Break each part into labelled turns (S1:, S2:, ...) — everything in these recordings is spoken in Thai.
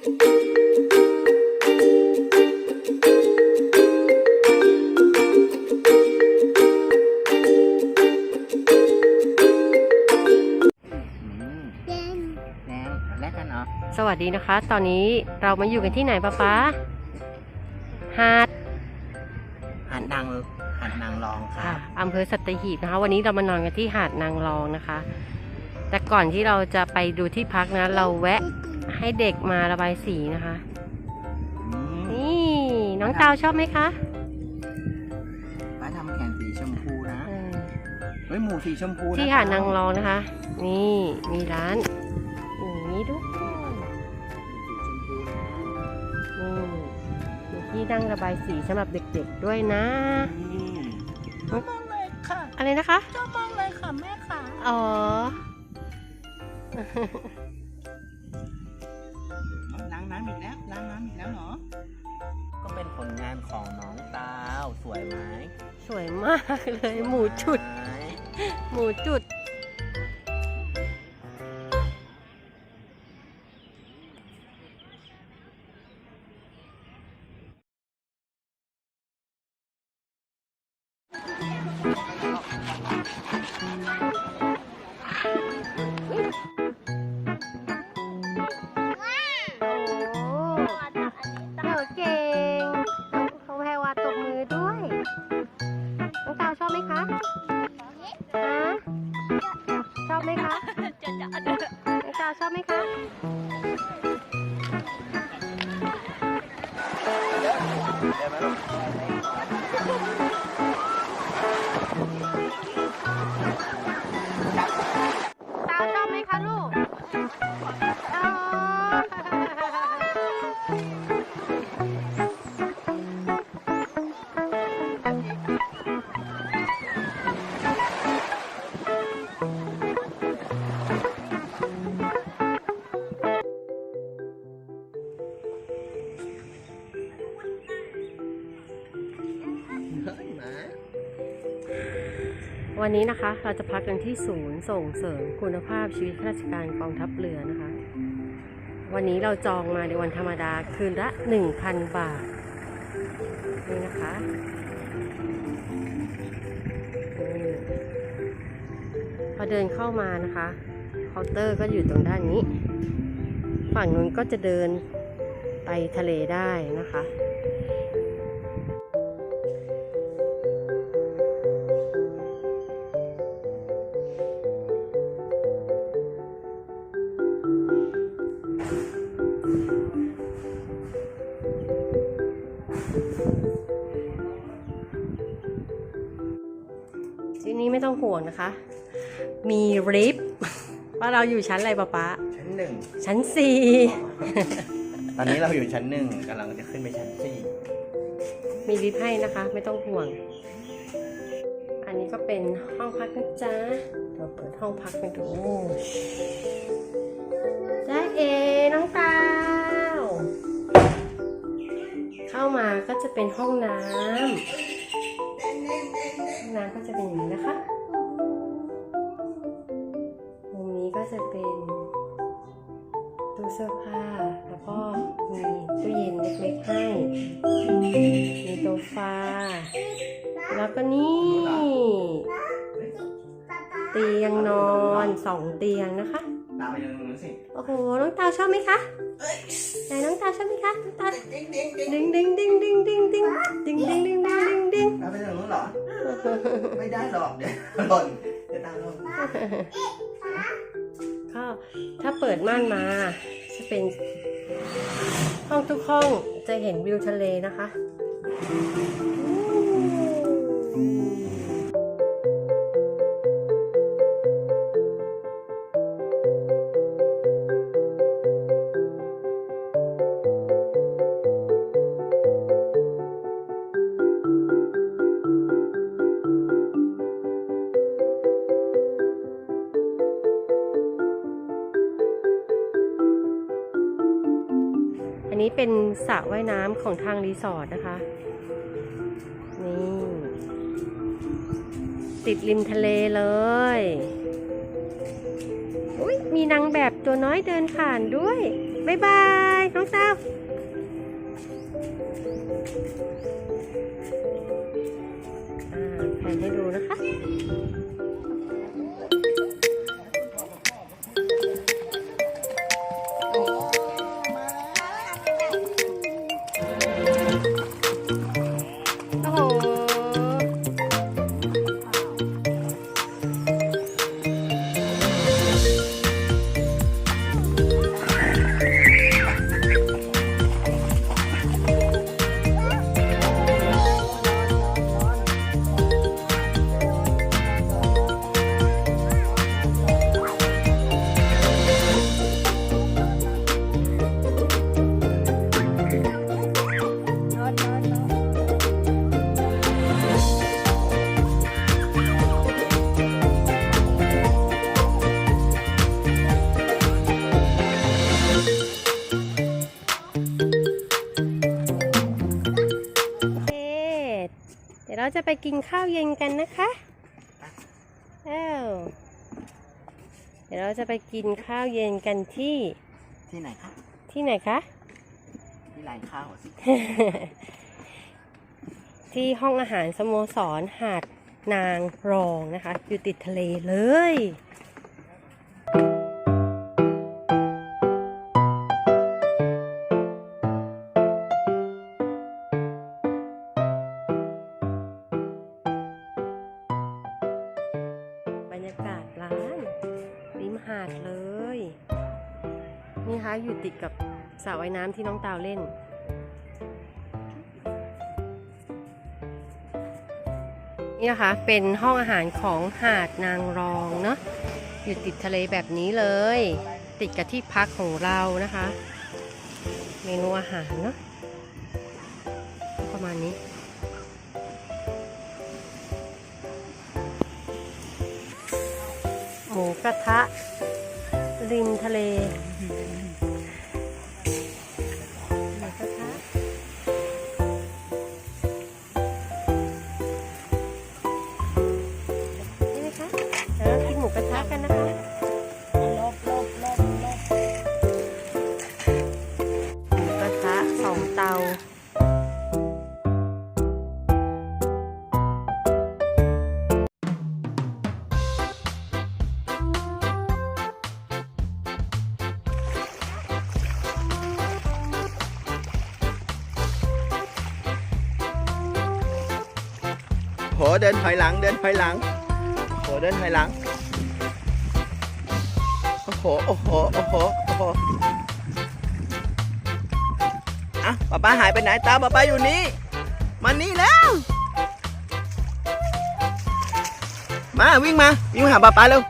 S1: สวัสดีนะคะ ตอนนี้เรามาอยู่กันที่ไหนป๊าป๊าหาด
S2: หาดนางหาดนางรองค่ะ
S1: อำเภอสัตหีบนะคะ วันนี้เรามานอนกันที่หาดนางรองนะคะ แต่ก่อนที่เราจะไปดูที่พักนะ เราแวะ ให้เด็กมาระบายสีนะคะ
S2: อืม
S1: นี่น้องเตาชอบไหมคะ
S2: ป้าทำแขนสีชมพูนะ
S1: เออ
S2: เฮ้ยหมูสีชมพูนะ
S1: ที่หาดนางรองนะคะ นี่มีร้านอย่างนี้ด้วย
S2: สีชมพูนะ
S1: นี่มีที่นั่งระบายสีสำหรับเด็กๆด้วยนะ
S2: อืม
S1: เฮ้ย
S2: มากเลยค่ะ
S1: อะไรนะคะ
S2: ชอบมากเลยค่ะแม่ค่ะ
S1: อ๋อ
S2: ล้างน้ำอีกแล้วล้างน้ำอีกแล้วเหรอ ก็เป็นผลงานของน้องดาว สวยไหม
S1: สวยมากเลย หมูจุด
S2: สวยไหม
S1: หมูจุด อบไหมคะน้องตาวชอบไหมคะต วันนี้นะคะเราจะพักกันที่ศูนย์ส่งเสริมคุณภาพชีวิตข้าราชการกองทัพเรือนะคะ วันนี้เราจองมาในวันธรรมดาคืนละ 1,000 บาท นี่นะคะพอเดินเข้ามานะคะเคาน์เตอร์ก็อยู่ตรงด้านนี้ ฝั่งนู้นก็จะเดินไปทะเลได้นะคะ ห่วงนะคะ มีลิฟต์ว่าเราอยู่ชั้นอะไรป๊าป๊า
S2: ชั้นหนึ่ง
S1: ชั้นสี่
S2: ตอนนี้เราอยู่ชั้นหนึ่งกำลังจะขึ้นไปชั้นสี่
S1: มีลิฟต์ให้นะคะ ไม่ต้องห่วง อันนี้ก็เป็นห้องพักนะจ๊ะเราเปิดห้องพักไปดูจ้าเอน้องตาวเข้ามาก็จะเป็นห้องน้ำห้องน้ำก็จะเป็นอย่างนี้นะคะ เสื้อผ้า แล้วก็มีตู้เย็นเล็กๆให้ มีโซฟา แล้วก็นี่ เตียงนอนสองเตียงนะคะ
S2: ตามไปตรงนู้นสิ
S1: โอ้โห น้องตาวชอบไหมคะไหนน้องตาวชอบไหมคะน้องตาวดึงดึงดึงดึงดึงดึงดึงดึงดึงดึงดึงดึง
S2: ตามไปตรงนู้นเหรอ ไม่ได้หรอกเดี๋ยวหล่นเดี๋ยวตามหล่น
S1: ก็ถ้าเปิดม่านมาจะ เป็นห้องทุกห้องจะเห็นวิวทะเลนะคะ เป็นสระว่ายน้ำของทางรีสอร์ทนะคะ นี่ ติดริมทะเลเลยอุ้ยมีนางแบบตัวน้อยเดินผ่านด้วย บ๊ายบาย น้องเต้า จะไปกินข้าวเย็นกันนะคะเอ้าเดี๋ยวเราจะไปกินข้าวเย็นกันที่
S2: ที่ไหนคะ
S1: ที่ไหนคะ
S2: ที่ร้านข้าวสิ
S1: ที่ห้องอาหารสโมสรหาดนางรองนะคะ อยู่ติดทะเลเลยาดเลย นี่คะอยู่ติดกับสระว่ายน้ำที่น้องตาวเล่น นี่นะคะเป็นห้องอาหารของหาดนางรองเนาะอยู่ติดทะเลแบบนี้เลย ติดกับที่พักของเรานะคะ เมนูอาหารเนาะประมาณนี้หมูกระทะ ริมทะเล หเดิน
S2: ถอยหลัง เดินถอยหลังโหเดินถอยหลัง โอ้โห โอ้โห โอ้โห โอ้โหอะป้าป๊าหายไปไหนตาป้าป๊าอยู่นี่มานี่แล้ว มาวิ่งมา วิ่งมาหาป้าป๊าเร็ว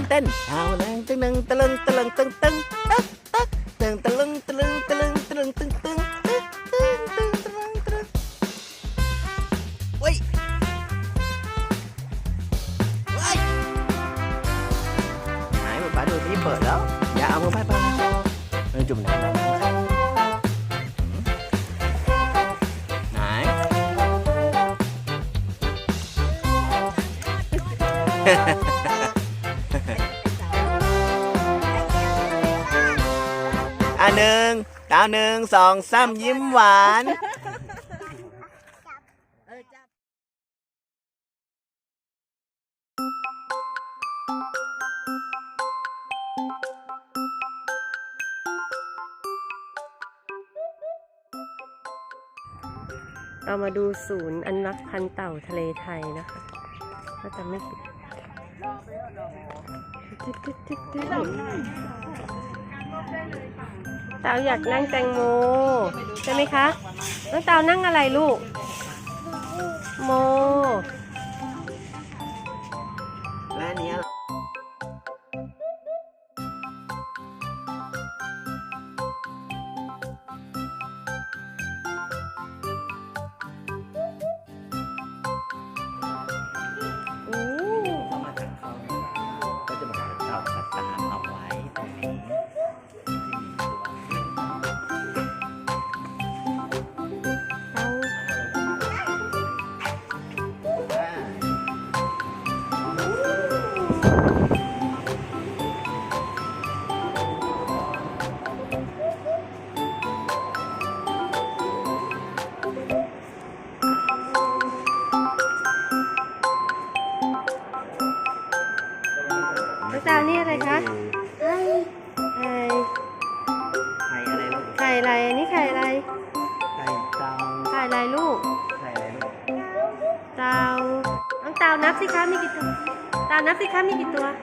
S2: นเต้นเต้นเอาเลยตึงตึงตะลึงตะลึงตึงตึงตึ๊กตึ๊กตึงตะลึงตะลึงตะลึงตะลึงตึงตึงตึ๊กตึงตึงตึงตึงเฮ้ยเว้ยไหนมาดูที่เปิดแล้ว อย่าเอามือไปไปเออจุ่มน้ำ อะหนึ่งดาวหนึ่งสองสามยิ้มหวาน
S1: เรามาดูศูนย์อนุรักษ์พันธุ์เต่าทะเลไทยนะคะถ้าจำไม่ผิด เต่าอยากนั่งแตงโมใช่ไหมคะ น้องเต่านั่งอะไรลูก โม tanah sih kami
S2: gitu. Tanah sih kami gitu ah.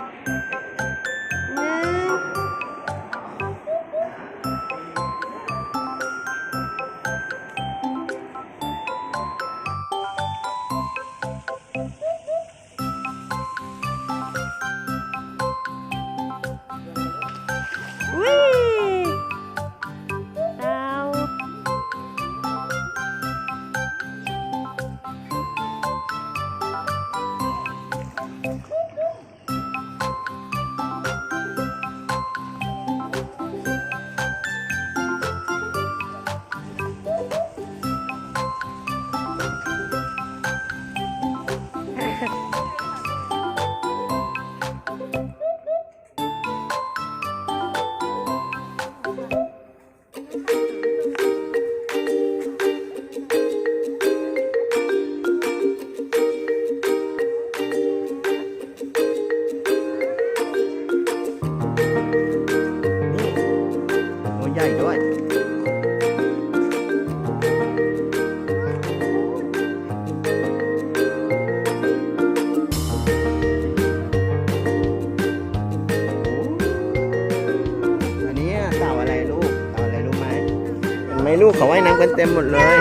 S2: ลูกเขา
S1: ว่า
S2: ยน้ำกันเต็มหมดเลย